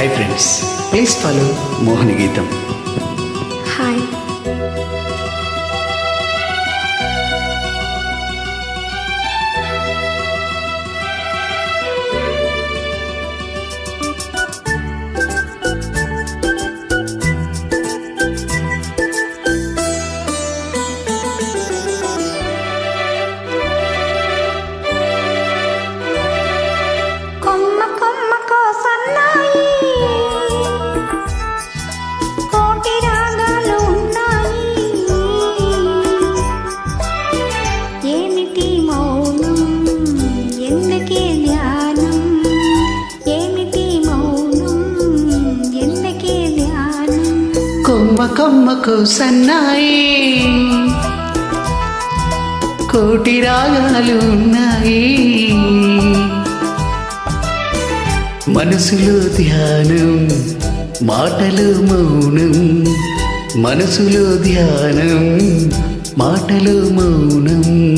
Hi friends please follow Mohana Geetham hi కొమ్మ కొమ్మకు సన్నాయి. కోటి రాగాలు ఉన్నాయి. మనసులో ధ్యానం మాటలు మౌనం. మనసులో ధ్యానం మాటలు మౌనం.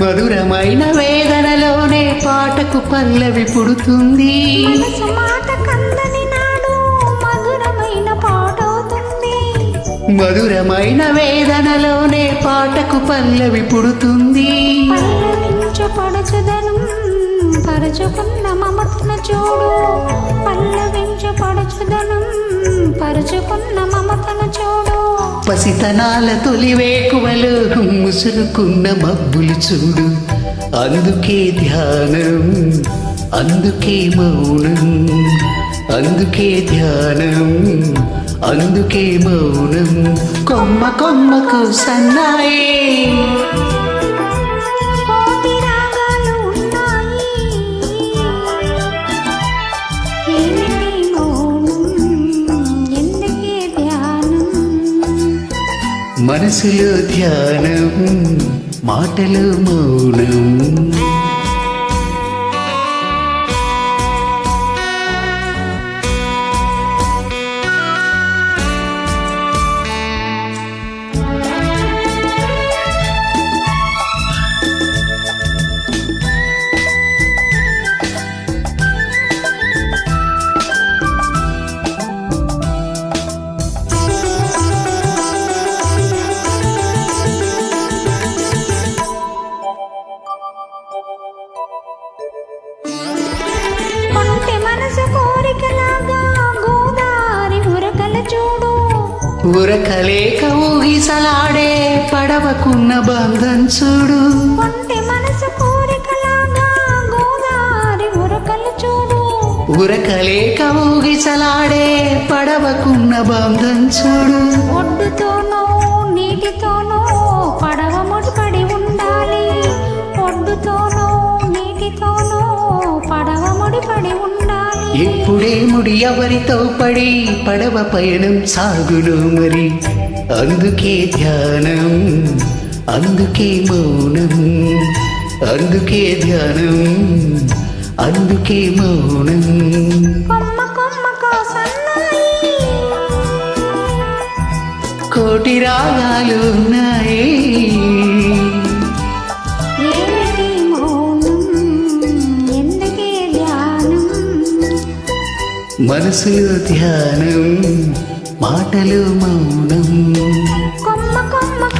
మధురమైన వేదనలోనే పాటకు పల్లవి పుడుతుంది. మధురమైన పాట అవుతుంది మధురమైన వేదనలోనే పాటకు పల్లవి పుడుతుంది. పడుచుదనం పరుచుకున్న మమతను చూడు. పల్లవించు పడుచుదనం పరుచుకున్న మమతను చూడు. పసితనాల తొలి వేకువలు ముసురుకున్న మబ్బులు చూడు. అందుకే ధ్యానం అందుకే మౌనం అందుకే ధ్యానం అందుకే మౌనం. కొమ్మ కొమ్మకు సన్నాయే. మనసులో ధ్యానం మాటలు మౌనం ఉరకలేక ఊగిసలాడే పడవకున్న బంధం చూడు. ఉరకలేక ఊగిసలాడే పడవకున్న బంధం చూడు. ఒడ్డుతోనో నీటితోనో పడవ ఎప్పుడే ముడి ఎవరితో పడి పడవ పయనం సాగును మరి. అందుకే ధ్యానం అందుకే మౌనం అందుకే ధ్యానం అందుకే మౌనం. కోటి రాగాలు ఉన్నాయి. మనసులో ధ్యానం మాటలు మౌనం కొమ్మ కొమ్మ కోసం